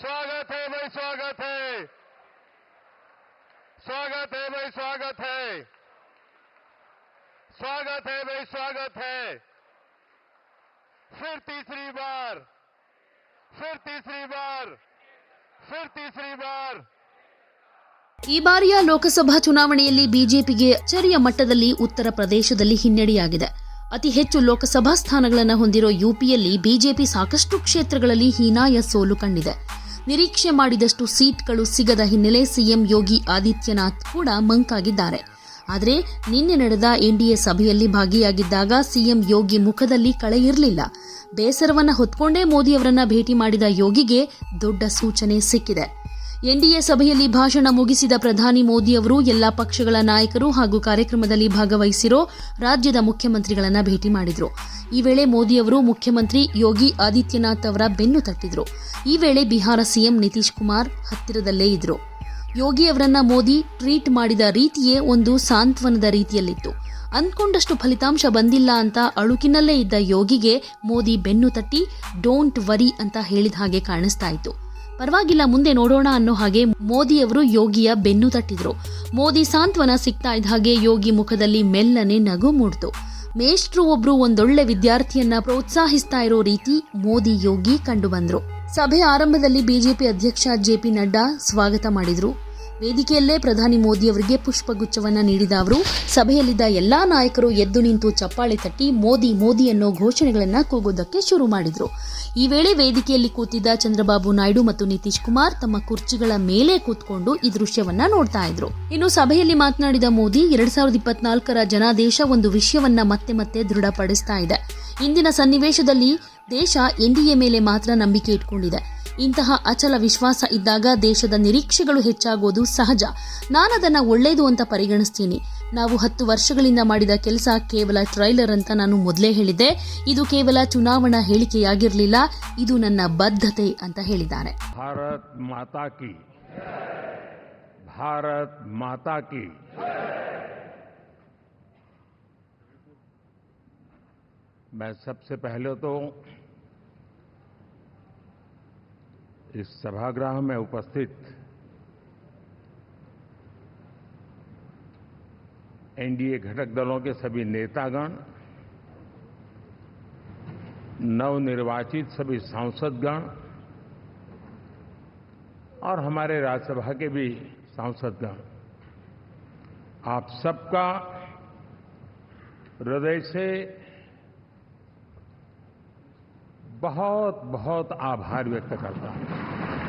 स्वागत है भाई स्वागत है स्वागत है भाई स्वागत है स्वागत है भाई स्वागत है फिर तीसरी बार फिर तीसरी बार फिर तीसरी बार ಈ ಬಾರಿಯ ಲೋಕಸಭಾ ಚುನಾವಣೆಯಲ್ಲಿ ಬಿಜೆಪಿಗೆ ಅಚ್ಚರಿಯ ಮಟ್ಟದಲ್ಲಿ ಉತ್ತರ ಪ್ರದೇಶದಲ್ಲಿ ಹಿನ್ನಡೆಯಾಗಿದೆ ಅತಿ ಹೆಚ್ಚು ಲೋಕಸಭಾ ಸ್ಥಾನಗಳನ್ನು ಹೊಂದಿರೋ ಯುಪಿಯಲ್ಲಿ ಬಿಜೆಪಿ ಸಾಕಷ್ಟು ಕ್ಷೇತ್ರಗಳಲ್ಲಿ ಹೀನಾಯ ಸೋಲು ಕಂಡಿದೆ ನಿರೀಕ್ಷೆ ಮಾಡಿದಷ್ಟು ಸೀಟ್ಗಳು ಸಿಗದ ಹಿನ್ನೆಲೆ ಸಿಎಂ ಯೋಗಿ ಆದಿತ್ಯನಾಥ್ ಕೂಡ ಮಂಕಾಗಿದ್ದಾರೆ. ಆದರೆ ನಿನ್ನೆ ನಡೆದ ಎನ್ಡಿಎ ಸಭೆಯಲ್ಲಿ ಭಾಗಿಯಾಗಿದ್ದಾಗ ಸಿಎಂ ಯೋಗಿ ಮುಖದಲ್ಲಿ ಕಳೆ ಇರಲಿಲ್ಲ. ಬೇಸರವನ್ನು ಹೊತ್ಕೊಂಡೇ ಮೋದಿಯವರನ್ನ ಭೇಟಿ ಮಾಡಿದ ಯೋಗಿಗೆ ದೊಡ್ಡ ಸೂಚನೆ ಸಿಕ್ಕಿದೆ. ಎನ್ಡಿಎ ಸಭೆಯಲ್ಲಿ ಭಾಷಣ ಮುಗಿಸಿದ ಪ್ರಧಾನಿ ಮೋದಿ ಅವರು ಎಲ್ಲಾ ಪಕ್ಷಗಳ ನಾಯಕರು ಹಾಗೂ ಕಾರ್ಯಕ್ರಮದಲ್ಲಿ ಭಾಗವಹಿಸಿರೋ ರಾಜ್ಯದ ಮುಖ್ಯಮಂತ್ರಿಗಳನ್ನು ಭೇಟಿ ಮಾಡಿದರು. ಈ ವೇಳೆ ಮೋದಿ ಅವರು ಮುಖ್ಯಮಂತ್ರಿ ಯೋಗಿ ಆದಿತ್ಯನಾಥ್ ಅವರ ಬೆನ್ನು ತಟ್ಟಿದ್ರು. ಈ ವೇಳೆ ಬಿಹಾರ ಸಿಎಂ ನಿತೀಶ್ ಕುಮಾರ್ ಹತ್ತಿರದಲ್ಲೇ ಇದ್ರು. ಯೋಗಿ ಅವರನ್ನ ಮೋದಿ ಟ್ರೀಟ್ ಮಾಡಿದ ರೀತಿಯೇ ಒಂದು ಸಾಂತ್ವನದ ರೀತಿಯಲ್ಲಿತ್ತು. ಅಂದ್ಕೊಂಡಷ್ಟು ಫಲಿತಾಂಶ ಬಂದಿಲ್ಲ ಅಂತ ಅಳುಕಿನಲ್ಲೇ ಇದ್ದ ಯೋಗಿಗೆ ಮೋದಿ ಬೆನ್ನು ತಟ್ಟಿ, ಡೋಂಟ್ ವರಿ ಅಂತ ಹೇಳಿದ ಹಾಗೆ ಕಾಣಿಸ್ತಾ ಇತ್ತು. ಪರವಾಗಿಲ್ಲ, ಮುಂದೆ ನೋಡೋಣ ಅನ್ನೋ ಹಾಗೆ ಮೋದಿಯವರು ಯೋಗಿಯ ಬೆನ್ನು ತಟ್ಟಿದ್ರು. ಮೋದಿ ಸಾಂತ್ವನ ಸಿಗ್ತಾ ಇದ್ದ ಹಾಗೆ ಯೋಗಿ ಮುಖದಲ್ಲಿ ಮೆಲ್ಲನೆ ನಗು ಮೂಡ್ತು. ಮೇಷ್ಟ್ರು ಒಬ್ರು ಒಂದೊಳ್ಳೆ ವಿದ್ಯಾರ್ಥಿಯನ್ನ ಪ್ರೋತ್ಸಾಹಿಸ್ತಾ ಇರೋ ರೀತಿ ಮೋದಿ ಯೋಗಿ ಕಂಡುಬಂದ್ರು. ಸಭೆ ಆರಂಭದಲ್ಲಿ ಬಿಜೆಪಿ ಅಧ್ಯಕ್ಷ ಜೆಪಿ ನಡ್ಡಾ ಸ್ವಾಗತ ಮಾಡಿದ್ರು. ವೇದಿಕೆಯಲ್ಲೇ ಪ್ರಧಾನಿ ಮೋದಿ ಅವರಿಗೆ ಪುಷ್ಪಗುಚ್ಛವನ್ನ ನೀಡಿದ ಅವರು, ಸಭೆಯಲ್ಲಿದ್ದ ಎಲ್ಲಾ ನಾಯಕರು ಎದ್ದು ನಿಂತು ಚಪ್ಪಾಳೆ ತಟ್ಟಿ ಮೋದಿ ಮೋದಿ ಅನ್ನೋ ಘೋಷಣೆಗಳನ್ನು ಕೂಗೋದಕ್ಕೆ ಶುರು ಮಾಡಿದ್ರು. ಈ ವೇಳೆ ವೇದಿಕೆಯಲ್ಲಿ ಕೂತಿದ್ದ ಚಂದ್ರಬಾಬು ನಾಯ್ಡು ಮತ್ತು ನಿತೀಶ್ ಕುಮಾರ್ ತಮ್ಮ ಕುರ್ಚಿಗಳ ಮೇಲೆ ಕೂತ್ಕೊಂಡು ಈ ದೃಶ್ಯವನ್ನ ನೋಡ್ತಾ ಇದ್ರು. ಇನ್ನು ಸಭೆಯಲ್ಲಿ ಮಾತನಾಡಿದ ಮೋದಿ, ಎರಡ್ ಸಾವಿರದ ಇಪ್ಪತ್ನಾಲ್ಕರ ಜನಾದೇಶ ಒಂದು ವಿಷಯವನ್ನ ಮತ್ತೆ ಮತ್ತೆ ದೃಢಪಡಿಸ್ತಾ ಇದೆ. ಇಂದಿನ ಸನ್ನಿವೇಶದಲ್ಲಿ ದೇಶ ಎನ್ಡಿಎ ಮೇಲೆ ಮಾತ್ರ ನಂಬಿಕೆ ಇಟ್ಕೊಂಡಿದೆ. ಇಂತಹ ಅಚಲ ವಿಶ್ವಾಸ ಇದ್ದಾಗ ದೇಶದ ನಿರೀಕ್ಷೆಗಳು ಹೆಚ್ಚಾಗೋದು ಸಹಜ ನಾನದನ್ನ ಒಳ್ಳೇದು ಅಂತ ಪರಿಗಣಿಸ್ತೀನಿ ನಾವು ಹತ್ತು ವರ್ಷಗಳಿಂದ ಮಾಡಿದ ಕೆಲಸ ಕೇವಲ ಟ್ರೈಲರ್ ಅಂತ ನಾನು ಮೊದಲೇ ಹೇಳಿದ್ದೆ ಇದು ಕೇವಲ ಚುನಾವಣಾ ಹೇಳಿಕೆಯಾಗಿರಲಿಲ್ಲ ಇದು ನನ್ನ ಬದ್ಧತೆ ಅಂತ ಹೇಳಿದ್ದಾರೆ भारत माता की भारत माता की मैं सबसे पहले तो इस सभागृह में उपस्थित एनडीए घटक दलों के सभी नेतागण, नवनिर्वाचित सभी सांसदगण और हमारे राज्यसभा के भी सांसदगण, आप सबका हृदय से बहुत बहुत आभार व्यक्त करता हूँ।